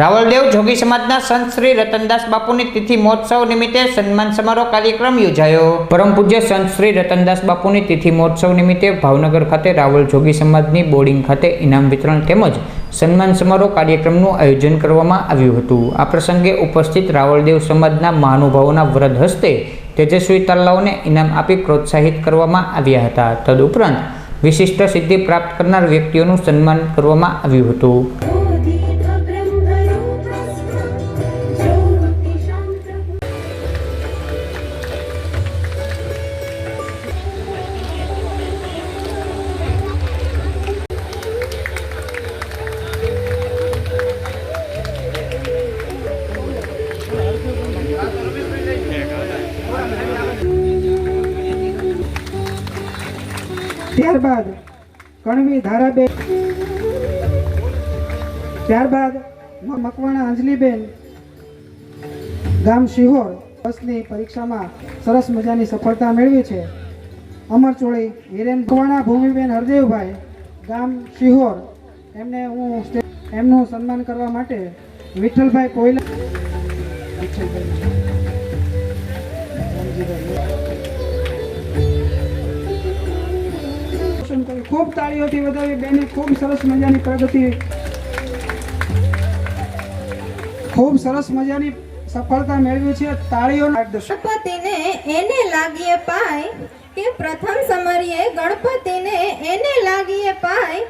રાવલદેવ જોગી સમાજના સંત શ્રી રતનદાસ બાપુની તિથિ મહોત્સવ નિમિત્તે સન્માન સમારોહ કાર્યક્રમ યોજાયો. પરમ પૂજ્ય સંત શ્રી રતનદાસ બાપુની તિથિ મહોત્સવ નિમિત્તે ભાવનગર ખાતે રાવલ જોગી સમાજની બોર્ડિંગ ખાતે ઇનામ વિતરણ તેમજ સન્માન સમારોહ કાર્યક્રમનું આયોજન કરવામાં આવ્યું હતું. આ પ્રસંગે ઉપસ્થિત રાવલદેવ સમાજના મહાનુભાવોના વરદ હસ્તે તેજસ્વી તલ્લાઓને ઇનામ આપી પ્રોત્સાહિત કરવામાં આવ્યા હતા. તદુપરાંત વિશિષ્ટ સિદ્ધિ પ્રાપ્ત કરનાર વ્યક્તિઓનું સન્માન કરવામાં આવ્યું હતું. ત્યારબાદ કણવી ધારાબેન. ત્યારબાદ મકવાણા અંજલીબેન. ગામ શિહોર. બસની પરીક્ષામાં સરસ મજાની સફળતા મેળવી છે. અમરચોળી હિરેન મકવાણા, ભૂમિબેન હરદેવભાઈ, ગામ શિહોર. એમને હું એમનું સન્માન કરવા માટે વિઠ્ઠલભાઈ કોયલા રોશન કર્યું. ખૂબ તાળીઓથી વધાવી બેને ખૂબ સરસ મજાની પ્રગતિ. ખૂબ સરસ મજાની સફળતા મેળવી છે તાળીઓ ગણપતિને એને લાગીએ પાય. કે પ્રથમ સમરીએ ગણપતિને એને લાગીએ પાય.